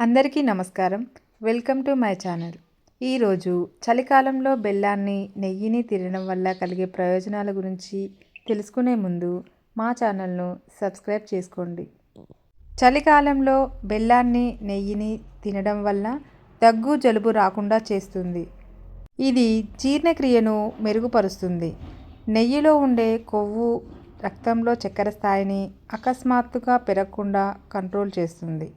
అందరికీ నమస్కారం. Welcome to my channel. ఈరోజు చలికాలంలో బెల్లాన్ని నెయ్యిని తినడం వల్ల కలిగే ప్రయోజనాల గురించి తెలుసుకునే ముందు మా ఛానల్ను సబ్స్క్రైబ్ చేసుకోండి. చలికాలంలో బెల్లాన్ని నెయ్యిని తినడం వల్ల దగ్గు జలుబు రాకుండా చేస్తుంది. ఇది జీర్ణక్రియను మెరుగుపరుస్తుంది. నెయ్యిలో ఉండే కొవ్వు రక్తంలో చక్కెర స్థాయిని అకస్మాత్తుగా పెరగకుండా కంట్రోల్ చేస్తుంది.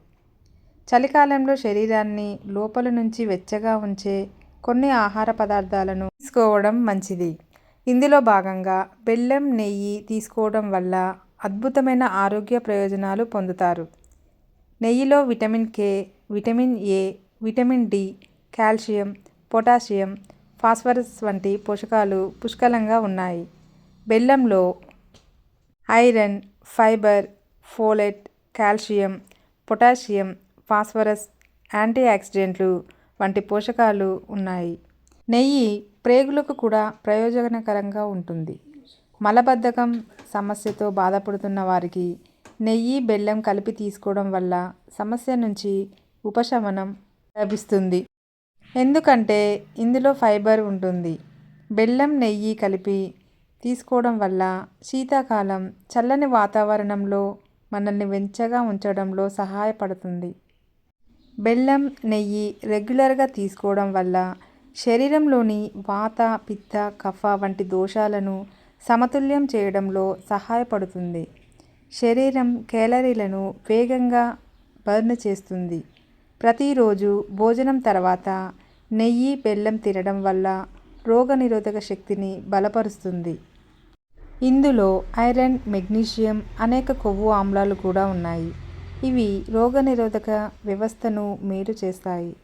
చలికాలంలో శరీరాన్ని లోపల నుంచి వెచ్చగా ఉంచే కొన్ని ఆహార పదార్థాలను తీసుకోవడం మంచిది. ఇందులో భాగంగా బెల్లం నెయ్యి తీసుకోవడం వల్ల అద్భుతమైన ఆరోగ్య ప్రయోజనాలు పొందుతారు. నెయ్యిలో vitamin K vitamin A vitamin D calcium potassium phosphorus వంటి పోషకాలు పుష్కలంగా ఉన్నాయి. బెల్లంలో iron fibre folate calcium potassium phosphorus anti ఆక్సిడెంట్లు వంటి పోషకాలు ఉన్నాయి. నెయ్యి ప్రేగులకు కూడా ప్రయోజనకరంగా ఉంటుంది. మలబద్ధకం సమస్యతో బాధపడుతున్న వారికి నెయ్యి బెల్లం కలిపి తీసుకోవడం వల్ల సమస్య నుంచి ఉపశమనం లభిస్తుంది. ఎందుకంటే ఇందులో ఫైబర్ ఉంటుంది. బెల్లం నెయ్యి కలిపి తీసుకోవడం వల్ల శీతాకాలం చల్లని వాతావరణంలో మనల్ని వెంచగా ఉంచడంలో సహాయపడుతుంది. బెల్లం నెయ్యి రెగ్యులర్గా తీసుకోవడం వల్ల శరీరంలోని వాత పిత్త కఫ వంటి దోషాలను సమతుల్యం చేయడంలో సహాయపడుతుంది. శరీరం కేలరీలను వేగంగా బర్న్ చేస్తుంది. ప్రతిరోజు భోజనం తర్వాత నెయ్యి బెల్లం తినడం వల్ల రోగనిరోధక శక్తిని బలపరుస్తుంది. ఇందులో ఐరన్ మెగ్నీషియం అనేక కొవ్వు ఆమ్లాలు కూడా ఉన్నాయి. ఇవి రోగనిరోధక వ్యవస్థను మేలు చేస్తాయి.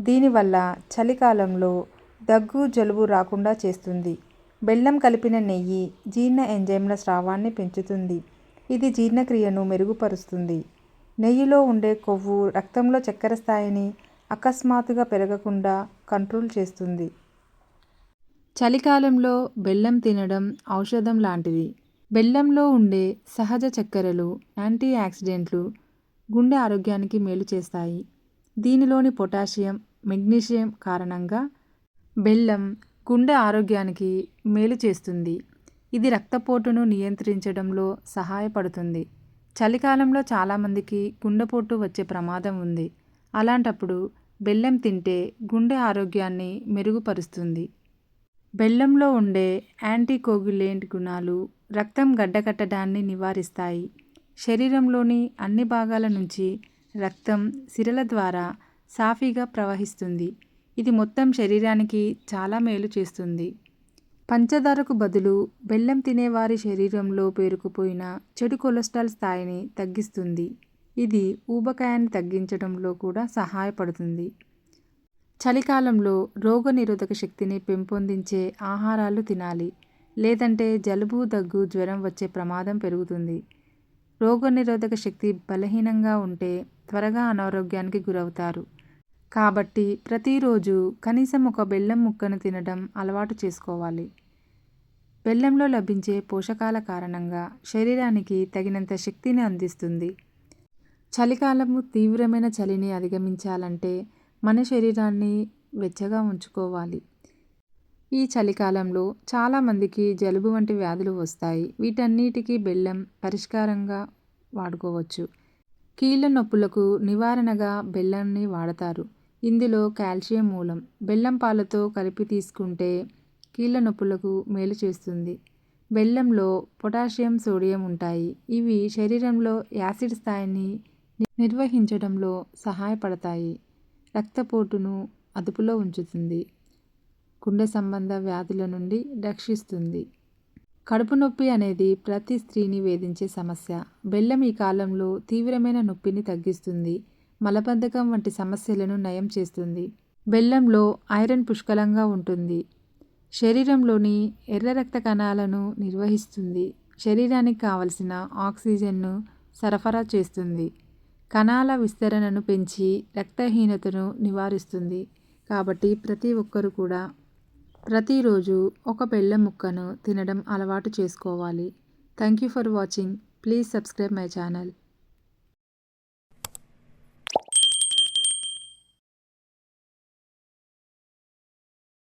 దీనివల్ల చలికాలంలో దగ్గు జలుబు రాకుండా చేస్తుంది. బెల్లం కలిపిన నెయ్యి జీర్ణ ఎంజైమ్ల స్రావాన్ని పెంచుతుంది. ఇది జీర్ణక్రియను మెరుగుపరుస్తుంది. నెయ్యిలో ఉండే కొవ్వు రక్తంలో చక్కెర స్థాయిని అకస్మాత్తుగా పెరగకుండా కంట్రోల్ చేస్తుంది. చలికాలంలో బెల్లం తినడం ఔషధం లాంటిది. బెల్లంలో ఉండే సహజ చక్కెరలు యాంటీ ఆక్సిడెంట్లు గుండె ఆరోగ్యానికి మేలు చేస్తాయి. దీనిలోని పొటాషియం మెగ్నీషియం కారణంగా బెల్లం గుండె ఆరోగ్యానికి మేలు చేస్తుంది. ఇది రక్తపోటును నియంత్రించడంలో సహాయపడుతుంది. చలికాలంలో చాలామందికి గుండెపోటు వచ్చే ప్రమాదం ఉంది. అలాంటప్పుడు బెల్లం తింటే గుండె ఆరోగ్యాన్ని మెరుగుపరుస్తుంది. బెల్లంలో ఉండే యాంటీకోగ్యులేంట్ గుణాలు రక్తం గడ్డకట్టడాన్ని నివారిస్తాయి. శరీరంలోని అన్ని భాగాల నుంచి రక్తం సిరల ద్వారా సాఫీగా ప్రవహిస్తుంది. ఇది మొత్తం శరీరానికి చాలా మేలు చేస్తుంది. పంచదారకు బదులు బెల్లం తినేవారి శరీరంలో పేరుకుపోయిన చెడు కొలెస్ట్రాల్ స్థాయిని తగ్గిస్తుంది. ఇది ఊబకాయాన్ని తగ్గించడంలో కూడా సహాయపడుతుంది. చలికాలంలో రోగనిరోధక శక్తిని పెంపొందించే ఆహారాలు తినాలి. లేదంటే జలుబు దగ్గు జ్వరం వచ్చే ప్రమాదం పెరుగుతుంది. రోగనిరోధక శక్తి బలహీనంగా ఉంటే త్వరగా అనారోగ్యానికి గురవుతారు. కాబట్టి ప్రతిరోజు కనీసం ఒక బెల్లం ముక్కను తినడం అలవాటు చేసుకోవాలి. బెల్లంలో లభించే పోషకాల కారణంగా శరీరానికి తగినంత శక్తిని అందిస్తుంది. చలికాలము తీవ్రమైన చలిని అధిగమించాలంటే మన శరీరాన్ని వెచ్చగా ఉంచుకోవాలి. ఈ చలికాలంలో చాలామందికి జలుబు వంటి వ్యాధులు వస్తాయి. వీటన్నిటికీ బెల్లం పరిష్కారంగా వాడుకోవచ్చు. కీళ్ళ నొప్పులకు నివారణగా బెల్లాన్ని వాడతారు. ఇందులో కాల్షియం మూలం బెల్లం పాలతో కలిపి తీసుకుంటే కీళ్ళ నొప్పులకు మేలు చేస్తుంది. బెల్లంలో పొటాషియం సోడియం ఉంటాయి. ఇవి శరీరంలో యాసిడ్ స్థాయిని నిర్వహించడంలో సహాయపడతాయి. రక్తపోటును అదుపులో ఉంచుతుంది. గుండె సంబంధ వ్యాధుల నుండి రక్షిస్తుంది. కడుపు నొప్పి అనేది ప్రతి స్త్రీని వేధించే సమస్య. బెల్లం ఈ కాలంలో తీవ్రమైన నొప్పిని తగ్గిస్తుంది. మలబద్ధకం వంటి సమస్యలను నయం చేస్తుంది. బెల్లంలో ఐరన్ పుష్కలంగా ఉంటుంది. శరీరంలోని ఎర్ర రక్త కణాలను నిర్వహిస్తుంది. శరీరానికి కావలసిన ఆక్సిజన్ను సరఫరా చేస్తుంది. కణాల విస్తరణను పెంచి రక్తహీనతను నివారిస్తుంది. కాబట్టి ప్రతి ఒక్కరు కూడా ప్రతిరోజు ఒక బెల్లం ముక్కను తినడం అలవాటు చేసుకోవాలి. Thank you for watching please subscribe my channel